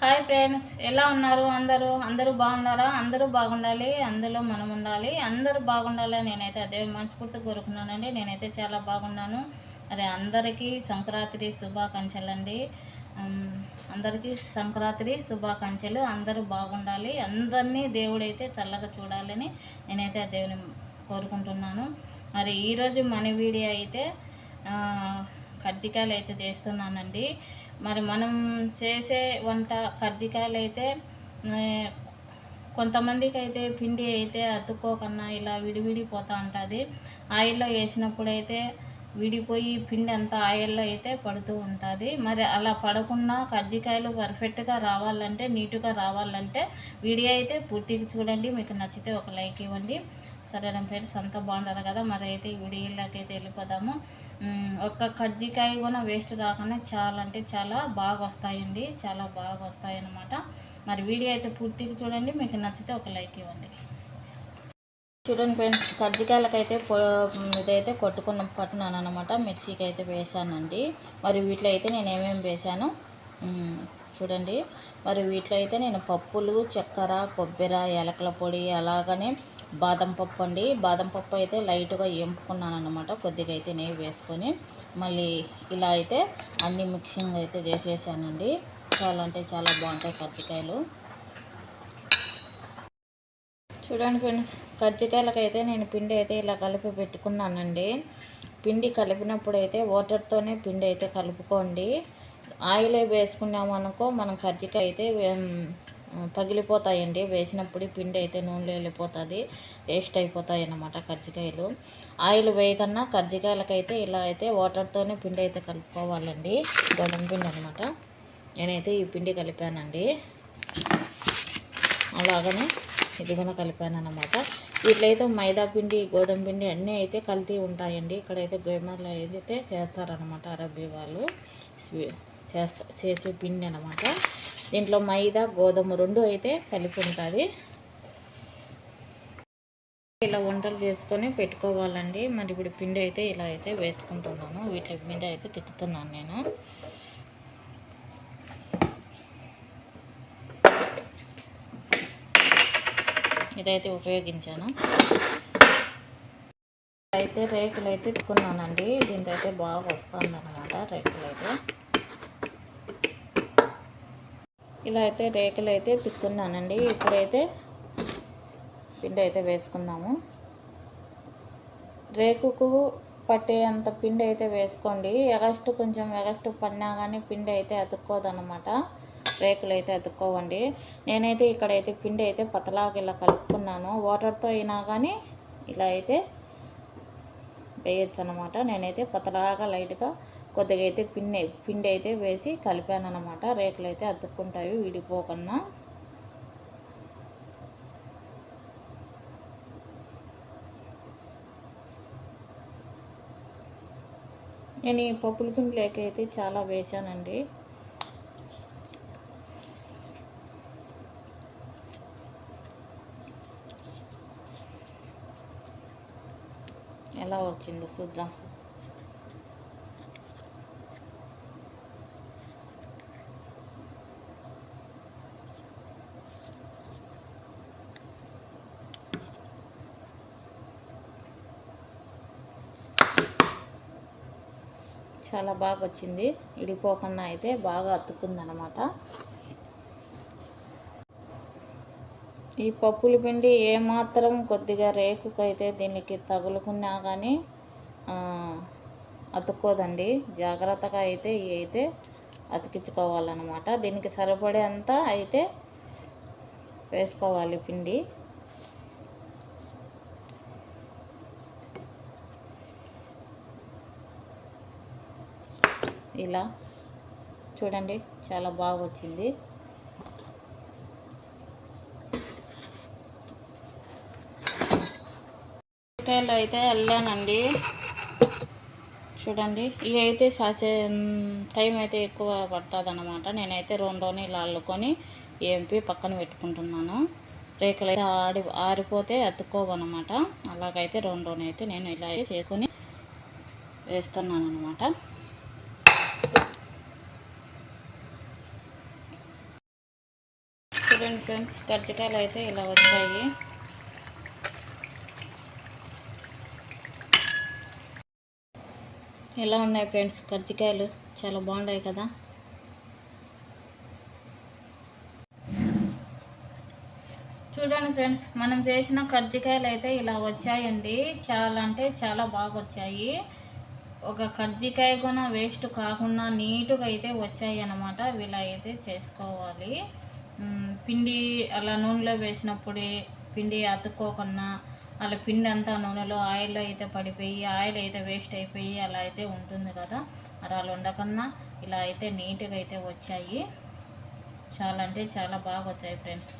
Hi friends ఎలా ఉన్నారు అందరూ? అందరూ బాగున్నారా? అందరూ బాగుండాలి అందులో మనం ఉండాలి. అందరూ బాగుండాలి నేనైతే అదే మనస్ఫూర్తి కోరుకున్నానండి. నేనైతే చాలా బాగున్నాను. మరి అందరికీ సంక్రాంతి శుభాకాంక్షలు అండి అందరికీ సంక్రాంతి శుభాకాంక్షలు. అందరూ బాగుండాలి. అందరినీ దేవుడైతే చల్లగా చూడాలని నేనైతే ఆ దేవుని కోరుకుంటున్నాను. మరి ఈరోజు మన వీడియో అయితే కజ్జికాయలు అయితే చేస్తున్నానండి. మరి మనం చేసే వంట కజ్జికాయలు అయితే కొంతమందికి అయితే పిండి అయితే అతుక్కోకన్నా ఇలా విడివిడిపోతూ ఉంటుంది. ఆయిల్లో వేసినప్పుడు అయితే విడిపోయి పిండి అంతా ఆయిల్లో అయితే పడుతూ ఉంటుంది. మరి అలా పడకుండా కజ్జికాయలు పర్ఫెక్ట్గా రావాలంటే నీటుగా రావాలంటే వీడియో అయితే పూర్తిగా చూడండి. మీకు నచ్చితే ఒక లైక్ ఇవ్వండి. సరే నా ఫ్రెండ్స్ అంతా బాగుంటారు కదా మరి అయితే ఈ అయితే వెళ్ళిపోదాము. ఒక్క కజ్జికాయ కూడా వేస్ట్ రాకుండా చాలా అంటే చాలా బాగా వస్తాయండి చాలా బాగా వస్తాయి అన్నమాట మరి వీడియో అయితే పూర్తిగా చూడండి మీకు నచ్చితే ఒక లైక్ ఇవ్వండి. చూడండి ఫ్రెండ్స్ కజ్జికాయలకైతే ఇదైతే కొట్టుకున్న పట్టున్నాను అనమాట మిక్సీకి అయితే వేసానండి. మరి వీటిలో అయితే నేను ఏమేమి వేసాను? చూడండి. మరి వీటిలో అయితే నేను పప్పులు చక్కెర కొబ్బరి ఎలకల పొడి అలాగనే బాదం పప్పు అండి. బాదం పప్పు అయితే లైట్గా ఎంపుకున్నాను అనమాట కొద్దిగా అయితే నెయ్యి వేసుకొని మళ్ళీ ఇలా అయితే అన్ని మిక్సింగ్ అయితే చేసేసానండి. చాలా అంటే చాలా బాగుంటాయి కజ్జికాయలు. చూడండి ఫ్రెండ్స్ కజ్జికాయలకైతే నేను పిండి అయితే ఇలా కలిపి పెట్టుకున్నానండి. పిండి కలిపినప్పుడు అయితే వాటర్తోనే పిండి అయితే కలుపుకోండి. ఆయిల్ వేసుకున్నాము అనుకో మనం కజ్జికాయ అయితే పగిలిపోతాయండి. వేసినప్పుడు పిండి అయితే నూనెలో వెళ్ళిపోతుంది. వేస్ట్ అయిపోతాయి అన్నమాట కజ్జికాయలు. ఆయిల్ వేయకన్నా కజ్జికాయలకైతే ఇలా అయితే వాటర్తోనే పిండి అయితే కలుపుకోవాలండి. గోధుమ పిండి అనమాట నేనైతే ఈ పిండి కలిపానండి. అలాగనే ఇది కూడా కలిపాను అనమాట వీటిలో మైదా పిండి గోధుమ పిండి అన్నీ అయితే కల్తీ ఉంటాయండి. ఇక్కడైతే గోమాలో అయితే చేస్తారనమాట అరబీ వాళ్ళు. స్వీ- చేస్తా చేసే పిండి అనమాట దీంట్లో మైదా గోధుమ రెండు అయితే కలిపి ఉంటుంది. ఇలా వంటలు చేసుకొని పెట్టుకోవాలండి. మరి ఇప్పుడు పిండి అయితే ఇలా అయితే వేసుకుంటున్నాను. వీటి మీద అయితే తిప్పుతున్నాను నేను. ఇదైతే ఉపయోగించాను. అయితే రేకులు అయితే తిక్కున్నానండి దీంతో అయితే బాగా వస్తుంది అనమాట రేకులు అయితే ఇలా అయితే రేకులు అయితే తిక్కున్నానండి. ఇప్పుడైతే పిండి అయితే వేసుకుందాము. రేకుకు పట్టే అంత పిండి అయితే వేసుకోండి. ఎగస్ట్ కొంచెం ఎగస్ట్ పడినా కానీ పిండి అయితే అతుక్కోదన్నమాట. రేకులు అయితే అతుక్కోవండి. నేనైతే ఇక్కడైతే పిండి అయితే పతలాగా ఇలా కలుపుకున్నాను. వాటర్తో అయినా కానీ ఇలా అయితే వేయచ్చు అనమాట నేనైతే పతలాగా లైట్గా కొద్దిగా అయితే పిండి పిండి అయితే వేసి కలిపాను అనమాట రేకులు అయితే అతుక్కుంటాయి విడిపోకుండా నేను ఈ పప్పుల పిండిలోకి అయితే చాలా వేసానండి ఎలా వచ్చిందో చూద్దాం. చాలా బాగా వచ్చింది. ఇడిపోకుండా అయితే బాగా అతుక్కుందనమాట. ఈ పప్పుల పిండి ఏమాత్రం కొద్దిగా రేకుకైతే దీనికి తగులుకున్నా కానీ అతుక్కోదండి. జాగ్రత్తగా అయితే ఇవి అయితే అతికించుకోవాలన్నమాట దీనికి సరిపడే అంతా అయితే వేసుకోవాలి పిండి. ఇలా చూడండి చాలా బాగా వచ్చింది కాయలు అయితే వెళ్ళానండి చూడండి ఇవి అయితే సాసే టైం అయితే ఎక్కువ పడుతుంది అనమాట నేనైతే రెండోని ఇలా అల్లుకొని ఏంపి పక్కన పెట్టుకుంటున్నాను. రేకులు అయితే ఆడి ఆరిపోతే అతుక్కోవన్నమాట. అలాగైతే రెండోని అయితే నేను ఇలా అయితే చేసుకొని వేస్తున్నాను అనమాట చూడండి ఫ్రెండ్స్ కజ్జికాయలు అయితే ఇలా వచ్చాయి. ఎలా ఉన్నాయి ఫ్రెండ్స్ కజ్జికాయలు? చాలా బాగున్నాయి కదా? చూడండి ఫ్రెండ్స్ మనం చేసిన కజ్జికాయలు అయితే ఇలా వచ్చాయండి. చాలా అంటే చాలా బాగా వచ్చాయి. ఒక కజ్జికాయ కూడా వేస్ట్ కాకుండా నీట్గా అయితే వచ్చాయి అన్నమాట. ఇలా అయితే చేసుకోవాలి. పిండి అలా నూనెలో వేసినప్పుడే పిండి అతుక్కోకుండా అలా పిండి అంతా నూనెలో ఆయిల్లో అయితే పడిపోయి ఆయిల్ అయితే వేస్ట్ అయిపోయి అలా అయితే ఉంటుంది కదా. మరి అలా ఉండకన్నా ఇలా అయితే నీట్గా అయితే వచ్చాయి. చాలా అంటే చాలా బాగా వచ్చాయి ఫ్రెండ్స్.